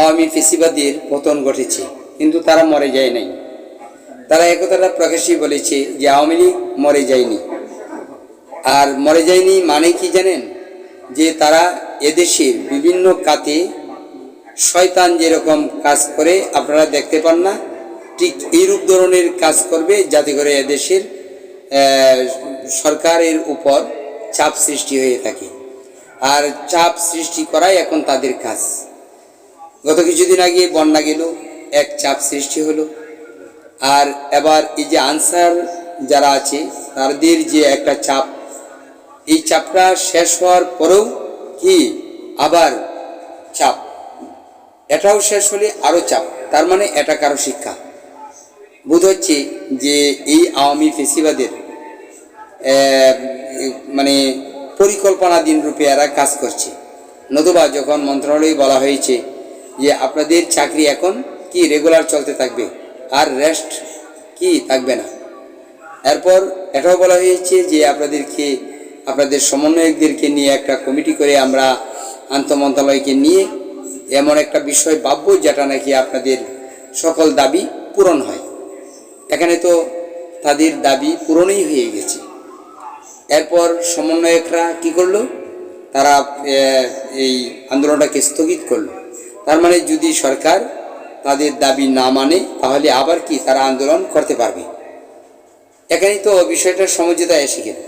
আওয়ামী ফেসিবাদের পতন ঘটেছে, কিন্তু তারা মরে যায় নাই। তারা একথাটা প্রকাশ্যে বলেছে যে আওয়ামী লীগ মরে যায়নি। আর মরে যায়নি মানে কি জানেন? যে তারা এদেশের বিভিন্ন কাতে শয়তান যেরকম কাজ করে, আপনারা দেখতে পান না, ঠিক এইরূপ ধরনের কাজ করবে যাতে করে এদেশের সরকারের উপর চাপ সৃষ্টি হয়ে থাকে। আর চাপ সৃষ্টি করাই এখন তাদের কাজ। গত কিছুদিন আগে বন্যা গেল, এক চাপ সৃষ্টি হলো। আর এবার এই যে আনসার যারা আছে, তাদের যে একটা চাপ, এই চাপটা শেষ হওয়ার পরেও কি আবার চাপ? এটাও শেষ হলে আরও চাপ, তার মানে এটা কারও শিক্ষা। বোধ হচ্ছে যে এই আওয়ামী ফেসিবাদের মানে পরিকল্পনাধীন রূপে এরা কাজ করছে। নতুবা যখন মন্ত্রণালয়ে বলা হয়েছে যে আপনাদের চাকরি এখন কি রেগুলার চলতে থাকবে? আর রেস্ট কি থাকবে না? এরপর এটাও বলা হয়েছে যে আপনাদেরকে, আপনাদের সমন্বয়কদেরকে নিয়ে একটা কমিটি করে আমরা আন্তঃমন্ত্রণালয়কে নিয়ে এমন একটা বিষয় ভাববো যেটা নাকি আপনাদের সকল দাবি পূরণ হয়। এখানে তো তাদের দাবি পূরণই হয়ে গেছে। এরপর সমন্বয়করা কি করল? তারা এই আন্দোলনটাকে স্থগিত করল। তার মানে যদি সরকার তাদের দাবি না মানে তাহলে আবার কি তারা আন্দোলন করতে পারবে? এখানেই তো বিষয়টার সমঝোতা এসে গেল।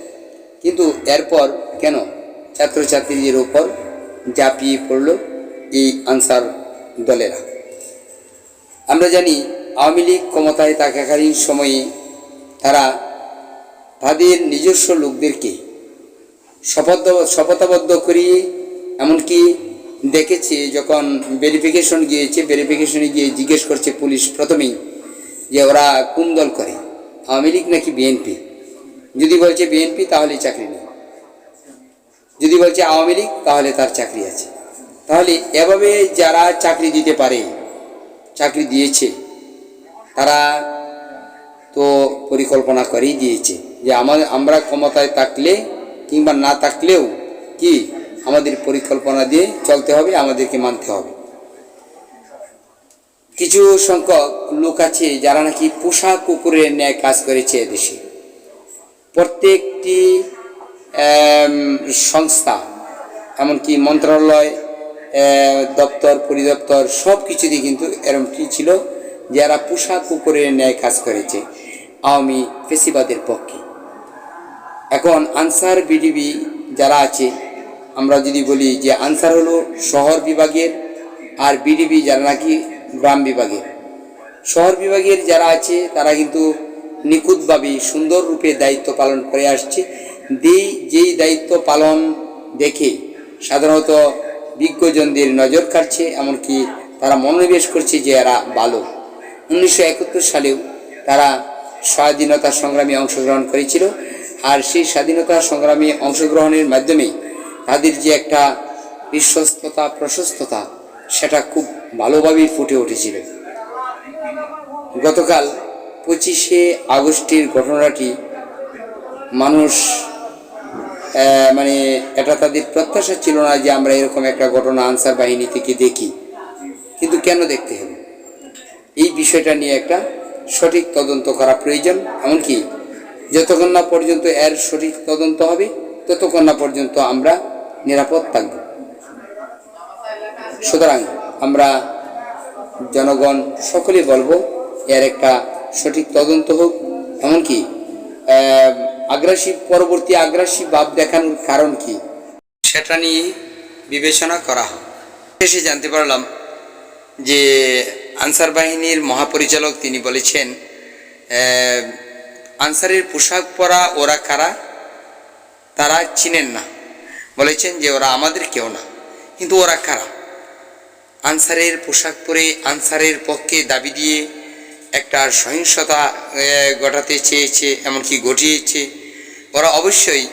কিন্তু এরপর কেন ছাত্রছাত্রীদের ওপর ঝাঁপিয়ে পড়ল এই আনসার দলেরা? আমরা জানি আওয়ামী লীগ ক্ষমতায় থাকাকালীন সময়ে তারা তাদের নিজস্ব লোকদেরকে শপথ শপথাবদ্ধ করিয়ে, এমনকি দেখেছে যখন ভেরিফিকেশন গিয়েছে ভেরিফিকেশনে গিয়ে জিজ্ঞেস করছে পুলিশ প্রথমেই যে ওরা কোন দল করে? আওয়ামী লীগ নাকি বিএনপি? যদি বলছে বিএনপি তাহলে চাকরি নেই। যদি বলছে আওয়ামী লীগ, তাহলে তার চাকরি আছে। তাহলে এভাবে যারা চাকরি দিতে পারে, চাকরি দিয়েছে, তারা তো পরিকল্পনা করেই দিয়েছে যে আমাদের আমরা ক্ষমতায় থাকলে কিংবা না থাকলেও কি আমাদের পরিকল্পনা দিয়ে চলতে হবে, আমাদেরকে মানতে হবে। কিছু সংখ্যক লোক আছে যারা নাকি পোষা কুকুরের ন্যায় কাজ করেছে এদেশে। প্রত্যেকটি সংস্থা, এমনকি মন্ত্রণালয় দপ্তর, পরিদপ্তর সব কিছুতেই কিন্তু এরকমটি ছিল যারা পোষা কুকুরের ন্যায় কাজ করেছে আওয়ামী ফেসিবাদের পক্ষে। এখন আনসার বিডিবি যারা আছে আমরা যদি বলি যে আনসার হলো শহর বিভাগের আর বিডিবি যারা নাকি গ্রাম বিভাগের। শহর বিভাগের যারা আছে, তারা কিন্তু নিখুঁতভাবে সুন্দর রূপে দায়িত্ব পালন করে আসছে। যেই যেই দায়িত্ব পালন দেখে সাধারণত বিজ্ঞজনদের নজর কাটছে এমনকি তারা মনোনিবেশ করছে যে এরা ভালো। উনিশশো একাত্তর সালেও তারা স্বাধীনতা সংগ্রামে অংশগ্রহণ করেছিল। আর সেই স্বাধীনতা সংগ্রামে অংশগ্রহণের মাধ্যমে তাদের যে একটা বিশ্বস্ততা, প্রশস্ততা, সেটা খুব ভালোভাবেই ফুটে উঠেছিল। গতকাল পঁচিশে আগস্টের ঘটনাটি মানুষ মানে এটা তাদের প্রত্যাশা ছিল না যে আমরা এরকম একটা ঘটনা আনসার বাহিনী থেকে দেখি। কিন্তু কেন দেখতে হবে? এই বিষয়টা নিয়ে একটা সঠিক তদন্ত করা প্রয়োজন। এমনকি যতক্ষণ না পর্যন্ত এর সঠিক তদন্ত হবে, ততক্ষণ না পর্যন্ত আমরা নিরাপদ থাকব। সুতরাং আমরা জনগণ সকলে বলব, এর একটা সঠিক তদন্ত হোক। এমনকি আগ্রাসী, পরবর্তী আগ্রাসী ভাব দেখানোর কারণ কি? সেটা নিয়ে বিবেচনা করা হোক। শেষে জানতে পারলাম যে আনসার বাহিনীর মহাপরিচালক তিনি বলেছেন আনসারের পোশাক পরা ওরা কারা? তারা চিনেন না। বলেছেন যে ওরা আমাদের কেউ না, কিন্তু ওরা কারা? আনসারের পোশাক পরে আনসারের পক্ষে দাবি দিয়ে একটা সহিংসতা ঘটাতে চেয়েছে, এমনকি ঘটিয়েছে। ওরা অবশ্যই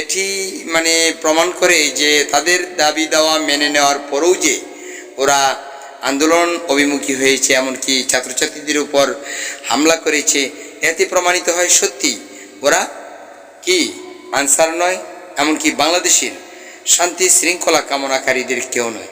এটি মানে প্রমাণ করে যে তাদের দাবি দেওয়া মেনে নেওয়ার পরেও যে ওরা আন্দোলন অভিমুখী হয়েছে, এমনকি ছাত্রছাত্রীদের উপর হামলা করেছে, এতে প্রমাণিত হয় সত্যি ওরা কি? আনসার নয় এমনকি বাংলাদেশের শান্তি শৃঙ্খলা কামনাকারীদের কেউ নয়।